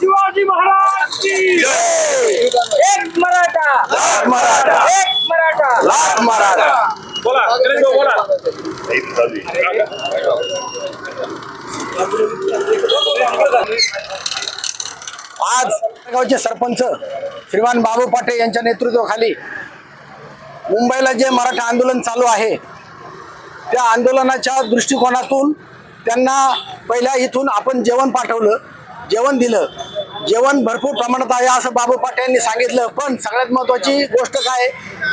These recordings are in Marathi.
शिवाजी महाराज एक मराठा. मराठा एक मराठा. लाख मराठा. बोला. आज गावचे सरपंच श्रीमान बाबू पाटे यांच्या नेतृत्वाखाली मुंबईला जे मराठा आंदोलन चालू आहे त्या आंदोलनाच्या दृष्टिकोनातून त्यांना पहिल्या इथून आपण जेवण पाठवलं जेवण दिलं. जेवण भरपूर प्रमाणात आहे असं बाबू पाटे यांनी सांगितलं. पण सगळ्यात महत्त्वाची गोष्ट काय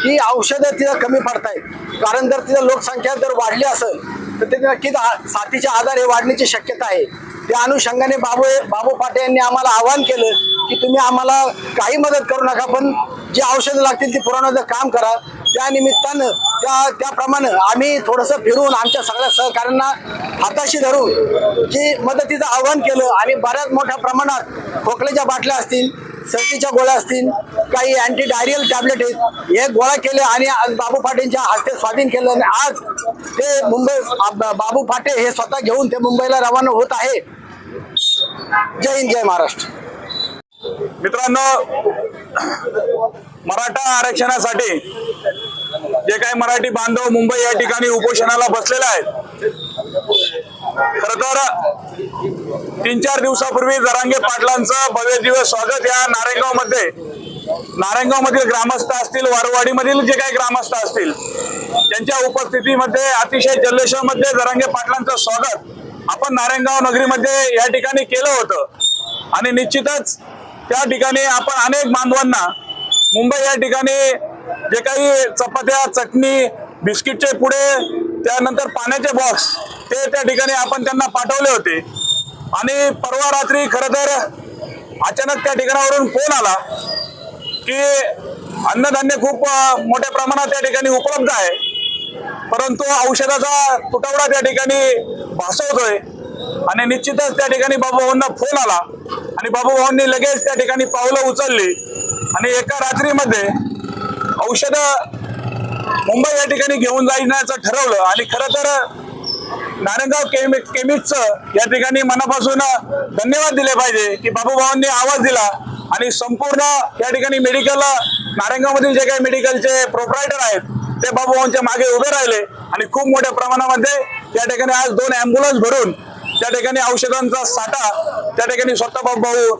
की औषधं तिथं कमी पडत आहेत कारण जर तिथं लोकसंख्या जर वाढली असेल तर ते नक्कीच साथीचे आजार हे वाढण्याची शक्यता आहे. त्या अनुषंगाने बाबू बाबू पाटे यांनी आम्हाला आवाहन केलं की तुम्ही आम्हाला काही मदत करू नका पण जी औषधं लागतील ती पुरवण्याचं काम करा. त्या निमित्तानं त्या त्याप्रमाणे आम्ही थोडंसं फिरून आमच्या सगळ्या सहकाऱ्यांना हाताशी धरून जी मदतीचं आवाहन केलं. आणि बऱ्याच मोठ्या प्रमाणात खोकल्याच्या बाटल्या असतील सर्दीच्या गोळ्या असतील काही अँटी डायरियल टॅबलेट आहेत हे गोळा केले आणि आज बाबू फाटेंच्या हस्ते स्वाधीन केलं. आणि आज ते मुंबई बाबू फाटे हे स्वतः घेऊन ते मुंबईला रवाना होत आहे. जय हिंद जय महाराष्ट्र. मित्रांनो मराठा आरक्षणासाठी जे काही मराठी बांधव मुंबई या ठिकाणी उपोषणाला बसलेले आहेत खर तर तीन चार दिवसापूर्वी जरांगे पाटलांचं भव्य दिवस स्वागत या नारायणगावमध्ये नारायणगाव मधील ग्रामस्थ असतील वारवाडी मधील जे काही ग्रामस्थ असतील त्यांच्या उपस्थितीमध्ये अतिशय जल्लोषामध्ये जरांगे पाटलांचं स्वागत. आपण नारायणगाव नगरीमध्ये या ठिकाणी केलं होतं. आणि निश्चितच त्या ठिकाणी आपण अनेक बांधवांना मुंबई या ठिकाणी जे काही चपात्या चटणी बिस्किटचे पुढे त्यानंतर पाण्याचे बॉक्स ते त्या ठिकाणी आपण त्यांना पाठवले होते. आणि परवा रात्री खरं तर अचानक त्या ठिकाणावरून फोन आला की अन्नधान्य खूप मोठ्या प्रमाणात त्या ठिकाणी उपलब्ध आहे. परंतु औषधाचा तुटवडा त्या ठिकाणी भासवतोय. आणि निश्चितच त्या ठिकाणी बाबूभाऊंना फोन आला. आणि बाबूभाऊंनी लगेच त्या ठिकाणी पावलं उचलली. आणि एका रात्रीमध्ये औषधं मुंबई या ठिकाणी घेऊन जाण्याचं ठरवलं. आणि खरं तर नारायणगाव केमि केमिस्टचं या ठिकाणी मनापासून धन्यवाद दिले पाहिजे की बाबूभावांनी आवाज दिला. आणि संपूर्ण या ठिकाणी मेडिकल नारायणगावमधील जे काही मेडिकलचे प्रोप्रायटर आहेत ते बाबूभावांच्या मागे उभे राहिले आणि खूप मोठ्या प्रमाणामध्ये त्या ठिकाणी आज दोन अँब्युलन्स भरून त्या ठिकाणी औषधांचा साठा त्या ठिकाणी स्वतः बाबूभाऊ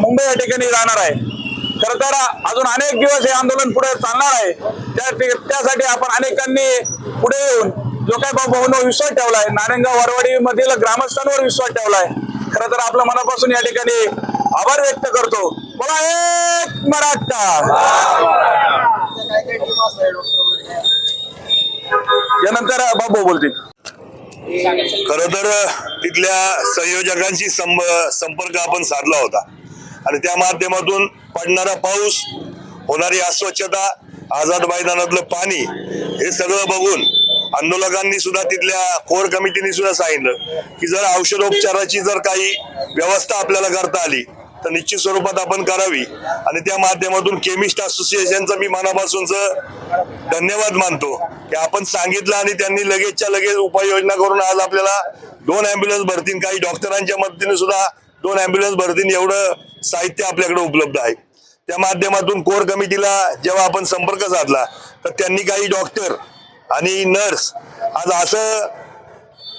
मुंबई या ठिकाणी राहणार आहे. खरं तर अजून अनेक दिवस हे आंदोलन पुढे चालणार आहे. त्या त्यासाठी आपण अनेकांनी पुढे येऊन जो काही भाऊभाऊंवर विश्वास ठेवलाय नारायणगाव वरवाडी मधील ग्रामस्थांवर विश्वास ठेवलाय खरं तर आपलं मनापासून या ठिकाणी आभार व्यक्त करतो. बोला एक मराठा. बाबू बोलतील. खर तर तिथल्या संयोजकांशी संपर्क आपण साधला होता. आणि त्या माध्यमातून पडणारा पाऊस होणारी अस्वच्छता आझाद मैदानातलं पाणी हे सगळं बघून आंदोलकांनी सुद्धा तिथल्या कोर कमिटीने सुद्धा सांगितलं की जर औषधोपचाराची जर काही व्यवस्था आपल्याला करता आली तर निश्चित स्वरूपात आपण करावी. आणि त्या माध्यमातून केमिस्ट असोसिएशनचा मी मनापासूनच धन्यवाद मानतो. की आपण सांगितलं आणि त्यांनी लगेचच्या लगेच उपाययोजना करून आज आपल्याला दोन अँब्युलन्स भरतीन. काही डॉक्टरांच्या मदतीने सुद्धा दोन अँब्युलन्स भरतीन एवढं साहित्य आपल्याकडे उपलब्ध आहे. त्या माध्यमातून कोर कमिटीला जेव्हा आपण संपर्क साधला तर त्यांनी काही डॉक्टर आणि नर्स आज असं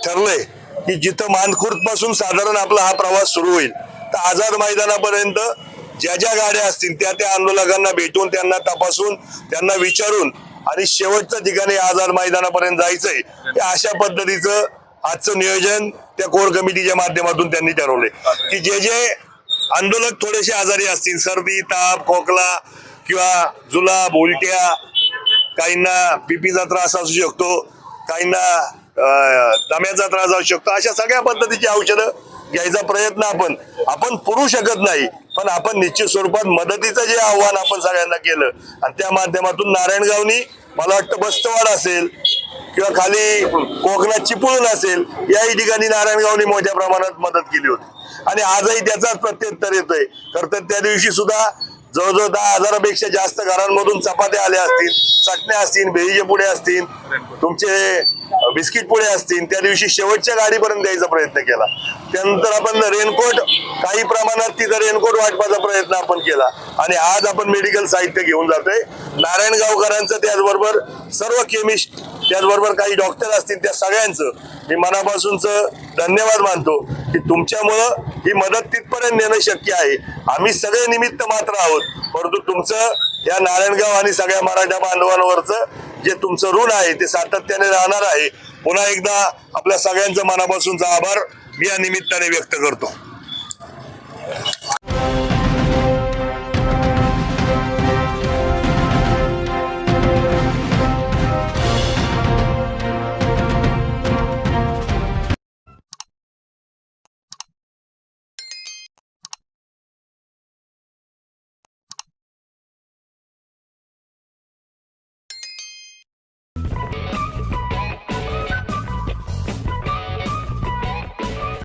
ठरलंय की जिथं मानखुर्दपासून साधारण आपला हा प्रवास सुरू होईल. तर आझाद मैदानापर्यंत ज्या ज्या गाड्या असतील त्या त्या आंदोलकांना भेटून त्यांना तपासून त्यांना विचारून आणि शेवटच्या ठिकाणी आझाद मैदानापर्यंत जायचंय ते अशा पद्धतीचं आजचं नियोजन त्या कोर कमिटीच्या माध्यमातून त्यांनी ठरवले की जे जे आंदोलक थोडेसे आजारी असतील सर्दी ताप खोकला किंवा जुलाब उलट्या काहींना बीपीचा त्रास असू शकतो काहींना दम्याचा त्रास असू शकतो अशा सगळ्या पद्धतीची औषधं घ्यायचा प्रयत्न आपण. आपण पुरू शकत नाही. पण आपण निश्चित स्वरूपात मदतीचं जे आव्हान आपण सगळ्यांना केलं आणि त्या माध्यमातून नारायणगावनी मला वाटतं बस्तवाड असेल किंवा खाली कोकणात चिपळूण असेल याही ठिकाणी नारायणगावनी मोठ्या प्रमाणात मदत केली होती. आणि आजही त्याचाच प्रत्युत्तर येतोय. खर तर त्या दिवशी सुद्धा जवळजवळ दहा हजारापेक्षा जास्त घरांमधून चपात्या आल्या असतील चटण्या असतील भेळीचे पुढे असतील तुमचे बिस्किट पुढे असतील त्या दिवशी शेवटच्या गाडीपर्यंत द्यायचा प्रयत्न केला. त्यानंतर आपण रेनकोट काही प्रमाणात तिथं रेनकोट वाटपाचा प्रयत्न आपण केला. आणि आज आपण मेडिकल साहित्य घेऊन जातोय. नारायणगावकरांचं त्याचबरोबर सर्व केमिस्ट त्याचबरोबर काही डॉक्टर असतील त्या सगळ्यांचं मी मनापासूनच धन्यवाद मानतो की तुमच्यामुळं ही मदत तिथपर्यंत नेणं शक्य आहे. आम्ही सगळे निमित्त मात्र आहोत. परंतु तुमचं या नारायणगाव आणि सगळ्या मराठा बांधवांवरचं जे तुमचं ऋण आहे ते सातत्याने राहणार आहे. पुन्हा एकदा आपल्या सगळ्यांचं मनापासूनचा आभार. मी या निमित्ताने व्यक्त करतो.